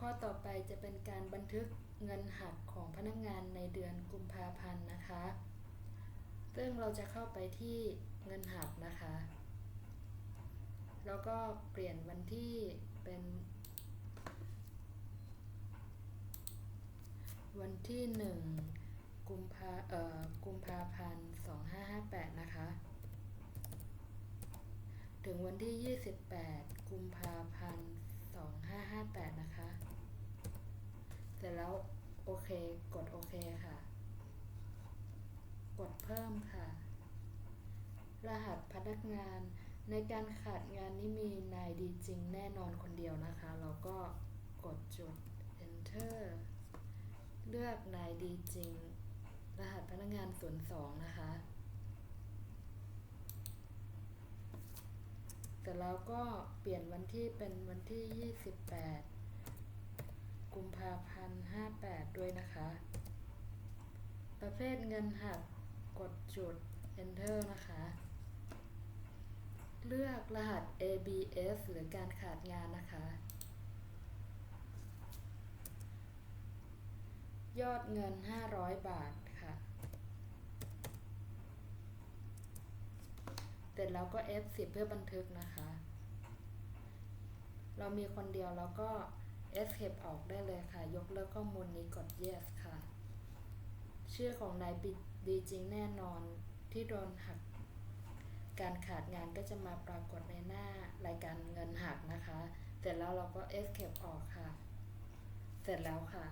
ข้อต่อไปจะเป็นการบันทึกเงินหักของพนักงานในเดือนกุมภาพันธ์นะคะ ซึ่งเราจะเข้าไปที่เงินหักนะคะ แล้วก็เปลี่ยนวันที่เป็น วันที่หนึ่งกุมภาเอ่อกุมภาพันธ์สองห้าห้าแปดนะคะ ถึงวันที่28กุมภาพันธ์2558นะคะ เสร็จแล้วโอเค กดโอเคค่ะ กดเพิ่มค่ะ รหัสพนักงานในการขาดงานนี้มีนายดีจริงแน่นอนคนเดียวนะคะ เราก็กดจุด enter เลือกนายดีจริง รหัสพนักงานศูนย์สองนะคะแต่เราก็เปลี่ยนวันที่เป็นวันที่ 28าพันธ์58ด้วยนะคะ ประเภทเงินหักกดจุด enter นะคะ เลือกรหัส ABS หรือการขาดงานนะคะ ยอดเงิน 500 บาทค่ะ เสร็จแล้วก็ F10 เพื่อบันทึกนะคะ เรามีคนเดียวแล้วก็ Escape ออกได้เลยค่ะ ยกเลิกข้อมูลนี้กด Yes ค่ะ ชื่อของนายดีจริงแน่นอนที่โดนหัก การขาดงานก็จะมาปรากฏในหน้ารายการเงินหักนะคะ เสร็จแล้วเราก็ Escape ออกค่ะ เสร็จแล้วค่ะ